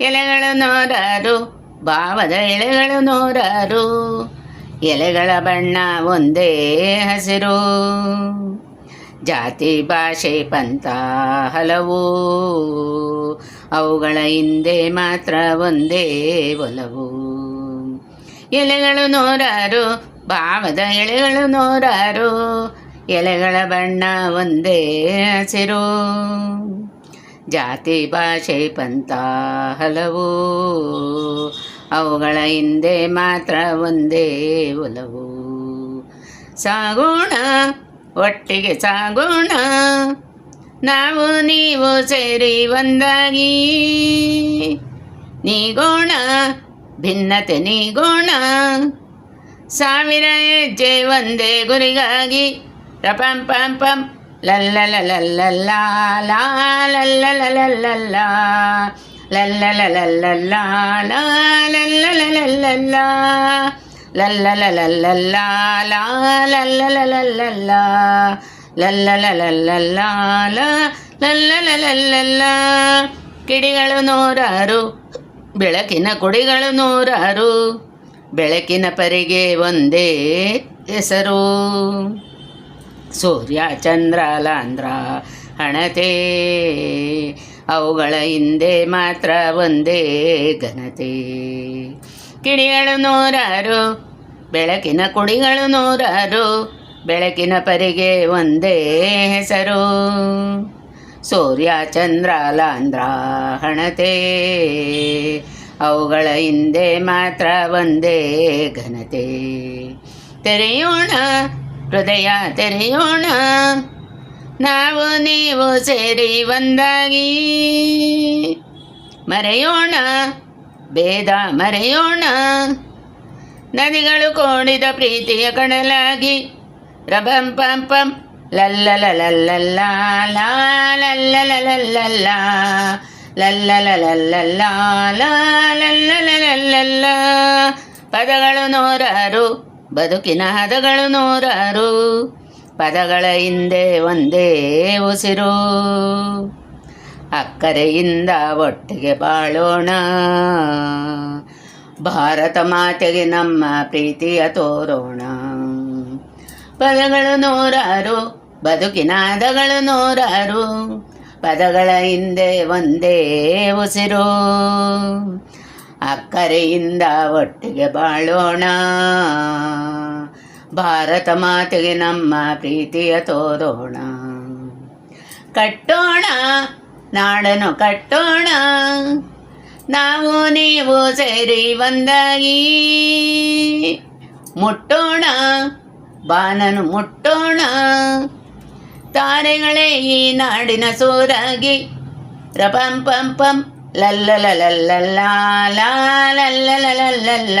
ಎಲೆಗಳು ನೂರಾರು ಭಾವದ ಎಲೆಗಳು ನೂರಾರು ಎಲೆಗಳ ಬಣ್ಣ ಒಂದೇ ಹಸಿರು ಜಾತಿ ಭಾಷೆ ಪಂಥ ಹಲವು. ಅವುಗಳ ಹಿಂದೆ ಮಾತ್ರ ಒಂದೇ ಒಲವು. ಎಲೆಗಳು ನೂರಾರು, ಭಾವದ ಎಲೆಗಳು ನೂರಾರು. ಎಲೆಗಳ ಬಣ್ಣ ಒಂದೇ ಹಸಿರು. ಜಾತಿ ಭಾಷೆ ಪಂಥ ಹಲವು. ಅವುಗಳ ಹಿಂದೆ ಮಾತ್ರ ಒಂದೇ ಒಲವು. ಸಾಗೋಣ ಒಟ್ಟಿಗೆ ಸಾಗೋಣ ನಾವು ನೀವು ಸೇರಿ ಒಂದಾಗಿ ನೀಗೋಣ ಭಿನ್ನತೆ ನೀಗೋಣ ಸಾವಿರ ಹೆಜ್ಜೆ ಒಂದೇ ಗುರಿಗಾಗಿ ರಪಂ ಪಂ ಪಂ ಲಲ್ಲಲಲಲ್ಲಲ್ಲ ಲಾ ಲಲ್ಲಲಲಲ್ಲಲ್ಲ ಲಲ್ಲಲಲಲ್ಲಲ್ಲ ಕಿಡಿಗಳು ನೂರಾರು, ಬೆಳಕಿನ ಕುಡಿಗಳು ನೂರಾರು, ಬೆಳಕಿನ ಪರಿಗೆ ಒಂದೇ ಹೆಸರು. ಸೂರ್ಯ, ಚಂದ್ರ, ಲಾಂಧ್ರ, ಹಣತೆ, ಅವುಗಳ ಹಿಂದೆ ಮಾತ್ರ ಒಂದೇ ಘನತೆ. ಕಿಡಿಗಳು ನೂರಾರು, ಬೆಳಕಿನ ಕುಡಿಗಳು ನೂರಾರು, ಬೆಳಕಿನ ಪರಿಗೆ ಒಂದೇ ಹೆಸರು. ಸೂರ್ಯ, ಚಂದ್ರ, ಲಾಂಧ್ರ, ಹಣತೆ, ಅವುಗಳ ಹಿಂದೆ ಮಾತ್ರ ಒಂದೇ ಘನತೆ. ತೆರೆಯೋಣ, ಹೃದಯ ತೆರೆಯೋಣ, ನಾವು ನೀವು ಸೇರಿ ಒಂದಾಗಿ. ಮರೆಯೋಣ ಭೇದ ಮರೆಯೋಣ. ನದಿಗಳು ಕೋಡಿದ ಪ್ರೀತಿಯ ಕಣಲಾಗಿ. ರಬಂ ಪಂ ಪಂ ಲಲ್ಲ ಲಲ್ಲ ಲಲ್ಲಲಲಲ್ಲಲ್ಲ ಲಲ್ಲಲಲಲ್ಲಲ್ಲ ಲಾ ಲಲ್ಲಲಲಲ್ಲಲ್ಲ ಪದಗಳು ನೂರಾರು, ಬದುಕಿನ ಹದಗಳು ನೂರಾರು. ಪದಗಳ ಹಿಂದೆ ಒಂದೇ ಉಸಿರು. ಅಕ್ಕರೆಯಿಂದ ಒಟ್ಟಿಗೆ ಬಾಳೋಣ. ಭಾರತ ಮಾತೆಗೆ ನಮ್ಮ ಪ್ರೀತಿಯ ತೋರೋಣ. ಪದಗಳು ನೂರಾರು, ಬದುಕಿನ ಹದಗಳು ನೂರಾರು. ಪದಗಳ ಹಿಂದೆ ಒಂದೇ ಉಸಿರು. ಅಕ್ಕರೆಯಿಂದ ಒಟ್ಟಿಗೆ ಬಾಳೋಣ. ಭಾರತ ಮಾತೆಗೆ ನಮ್ಮ ಪ್ರೀತಿಯ ತೋರೋಣ. ಕಟ್ಟೋಣ ನಾಡನ್ನು ಕಟ್ಟೋಣ ನಾವು ನೀವು ಸೇರಿ ಒಂದಾಗಿ ಮುಟ್ಟೋಣ ಬಾನನು ಮುಟ್ಟೋಣ ತಾರೆಗಳೇ ಈ ನಾಡಿನ ಸೋರಾಗಿ ರಪಂ ಪಂ ಪಂ ಲಲ್ಲಲಲಲ್ಲಲ್ಲ ಲಾ ಲಲ್ಲಲಲಲ್ಲಲ್ಲ